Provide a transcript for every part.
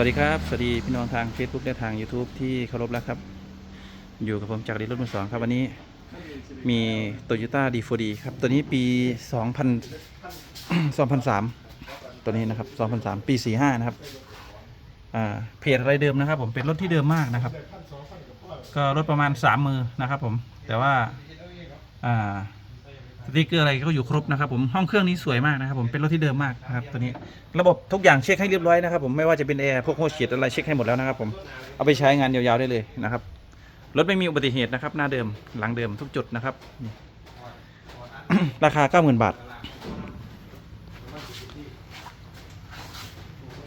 วัสดีครับ สวัสดีพี่น้องทาง Facebook และทาง YouTube ที่เคารพแล้วครับ อยู่กับผมจากรถมือสองครับวันนี้มี Toyota D4D ครับ ตัวนี้ปี 2000 2003 ตัวนี้นะครับ 2003 ปี 45 นะครับอ่าเพจอะไรเดิมนะครับ ผมเป็นรถที่เดิมมากนะครับ ก็รถประมาณ 3 มือนะครับผมแต่ว่าอ่า สติกเกอร์อะไรก็อยู่ครบนะครับผมห้องเครื่องนี้สวยมากนะครับผมเป็นรถที่เดิมมากนะครับตัวนี้ ระบบทุกอย่างเช็คให้เรียบร้อยนะครับผมไม่ว่าจะเป็นแอร์พวกโฮสเกียอะไรเช็คให้หมดแล้วนะครับผมเอาไปใช้งานยาวๆได้เลยนะครับรถไม่มีอุบัติเหตุนะครับ หน้าเดิมหลังเดิมทุกจุดนะครับ ราคา 90,000 บาท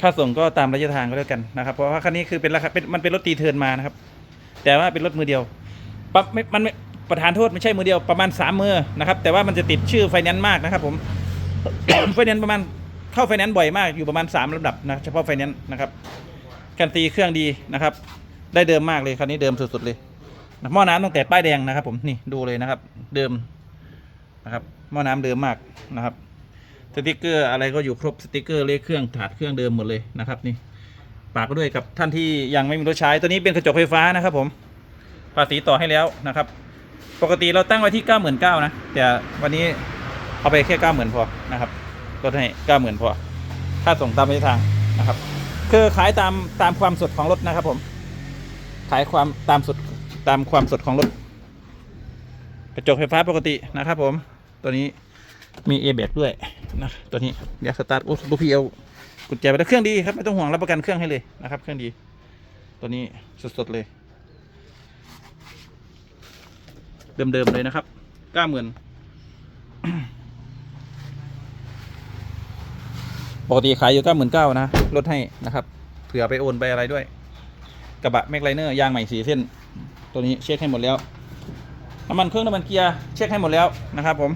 ค่าส่งก็ตามระยะทางก็แล้วกันนะครับ เพราะว่าคันนี้คือเป็นราคาเป็นมันเป็นรถตีเทินมานะครับ แต่ว่าเป็นรถมือเดียวปั๊บไม่มันไม่ ประธานโทษไม่ใช่มือเดียวประมาณสามมือนะครับแต่ว่ามันจะติดชื่อไฟแนนซ์มากนะครับผมไฟแนนซ์ประมาณเข้าไฟแนนซ์บ่อยมากอยู่ประมาณสามลำดับนะเฉพาะไฟแนนซ์นะครับการตีเครื่องดีนะครับ ได้เดิมมากเลยคันนี้เดิมสุดๆเลยหม้อน้ำตั้งแต่ป้ายแดงนะครับ ผมนี่ดูเลยนะครับ เดิมนะครับหม้อน้ำเดิมมากนะครับสติกเกอร์อะไรก็อยู่ครบสติกเกอร์เลขเครื่องถาดเครื่องเดิมหมดเลยนะครับนี่ฝากก็ด้วยกับท่านที่ยังไม่มีรถใช้ตัวนี้เป็นกระจกไฟฟ้านะครับ ผมภาษีต่อให้แล้วนะครับ ปกติเราตั้งไว้ที่ 99,000นะ แต่วันนี้เอาไปแค่ 90,000 พอ นะครับลดให้ 90,000 พอ ค่าส่งตามระยะทางนะครับ คือขายตามตามความสดของรถนะครับผม ขายความตามสดตามความสดของรถ กระจกไฟฟ้าปกตินะครับผม ตัวนี้มีเอ b a g ด้วยนะ ตัวนี้เดี๋ยวสตาร์ทโอ้ลูกพี่เอากุญแจไปแล้วเครื่องดีครับไม่ต้องห่วงรับประกันเครื่องให้เลยนะครับ เครื่องดี ตัวนี้สดๆเลย เดิมๆเลยนะครับก้าหมื่นปกติขายอยู่เก้าหมื่นเก้านะลดให้นะครับ เผื่อไปโอนไปอะไรด้วย กระบะแม็กไลเนอร์ยางใหม่สีเส้น ตัวนี้เช็คให้หมดแล้วน้ำมันเครื่องน้ำมันเกียร์เช็คให้หมดแล้วนะครับ ผม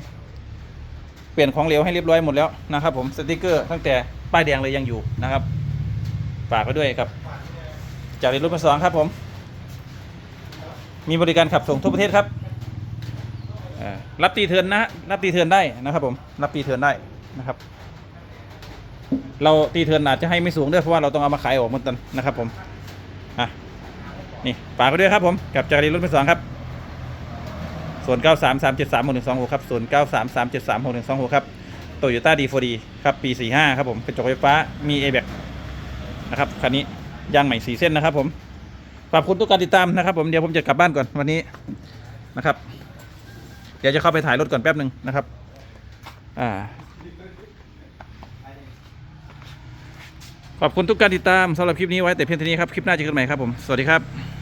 เปลี่ยนของเหลวให้เรียบร้อยหมดแล้วนะครับ ผมสติกเกอร์ตั้งแต่ป้ายแดงเลยยังอยู่นะครับฝากไว้ด้วยครับ จากรถมาสองครับผม มีบริการขับส่งทั่วประเทศครับ รับตีเทินนะรับตีเทินได้นะครับผมรับตีเทินได้นะครับ เราตีเทินอาจจะให้ไม่สูงด้วยเพราะว่าเราต้องเอามาขายออกหมดตันนะครับผมอะนี่ฝากไปด้วยครับผมกับจักรีรถมือสองครับส่วน 9 3 3 7 3 6 1 2 6 ครับส่วน9 3 3 7 3 6 1 2 6 ครับโตโยต้าดีโฟดีครับปี 45 ครับผมกระจกไฟฟ้ามีเอแบกนะครับคันนี้ยางใหม่สีเส้นนะครับผมขอบคุณทุกการติดตามนะครับผมเดี๋ยวผมจะกลับบ้านก่อนวันนี้นะครับ ดี๋ยวจะเข้าไปถ่ายรถก่อนแป๊บหนึ่งนะครับ อ่า ขอบคุณทุกการติดตามสำหรับคลิปนี้ไว้แต่เพียงเท่านี้ครับ คลิปหน้าเจอกันใหม่ครับผม สวัสดีครับ